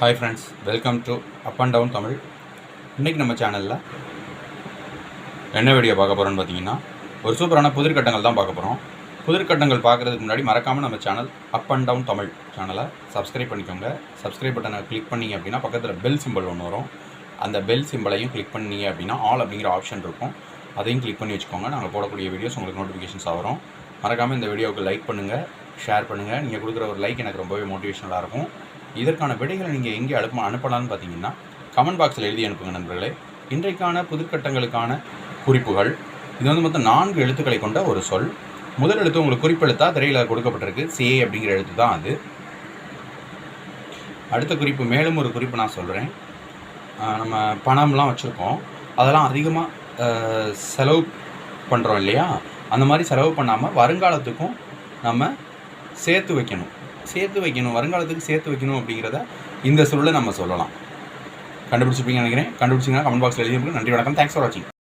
Hi friends welcome to up and down Tamil இன்றைக்கி நம்ம சேனலில் என்ன வீடியோ பார்க்க போகிறோன்னு பார்த்தீங்கன்னா ஒரு சூப்பரான புதிர்கட்டங்கள் தான் பார்க்க போகிறோம் புதிர்கட்டங்கள் பார்க்குறதுக்கு முன்னாடி மறக்காமல் நம்ம channel up and down Tamil சேனலை சப்ஸ்கிரைப் பண்ணிக்கோங்க. சப்ஸ்கிரைப் பட்டனை கிளிக் பண்ணீங்க அப்படின்னா பக்கத்தில் பெல் சிம்பிள் ஒன்று வரும். அந்த பெல் சிம்பிளையும் கிளிக் பண்ணீங்க அப்படின்னா ஆல் அப்படிங்கிற ஆப்ஷன் இருக்கும். அதையும் கிளிக் பண்ணி வச்சுக்கோங்க. நாங்கள் போடக்கூடிய வீடியோஸ் உங்களுக்கு நோட்டிஃபிகேஷன்ஸாக வரும். மறக்காமல் இந்த வீடியோவுக்கு லைக் பண்ணுங்கள் ஷேர் பண்ணுங்கள் நீங்கள் கொடுக்குற ஒரு லைக் எனக்கு ரொம்பவே மோட்டிவேஷனலாக இருக்கும். இதற்கான விடைகளை நீங்கள் எங்கே அனுப்ப அனுப்பலாம்னு பார்த்தீங்கன்னா கமெண்ட் பாக்ஸில் எழுதி அனுப்புங்க நண்பர்களே. இன்றைக்கான புதுக்கட்டங்களுக்கான குறிப்புகள். இது வந்து மொத்தம் நான்கு எழுத்துக்களை கொண்ட ஒரு சொல். முதல் எழுத்து உங்களுக்கு குறிப்பெழுத்தா திரையில் கொடுக்கப்பட்டிருக்கு. சிஏ அப்படிங்கிற எழுத்து தான் அது. அடுத்த குறிப்பு மேலும் ஒரு குறிப்பு நான் சொல்கிறேன் நம்ம பணம்லாம் வச்சுருக்கோம். அதெல்லாம் அதிகமாக செலவு பண்ணுறோம் இல்லையா? அந்த மாதிரி செலவு பண்ணாமல் வருங்காலத்துக்கும் நம்ம சேர்த்து வைக்கணும். சேர்த்து வைக்கணும் வருங்காலத்துக்கு சேர்த்து வைக்கணும் அப்படிங்கிறத இந்த சொல்ல நம்ம சொல்லலாம். கண்டுபிடிச்சிருப்பீங்க நினைக்கிறேன். கண்டுபிடிச்சிங்கன்னா கமெண்ட் பாக்ஸில் எழுதி நன்றி வணக்கம். தேங்க்ஸ் ஃபார் வாட்சிங்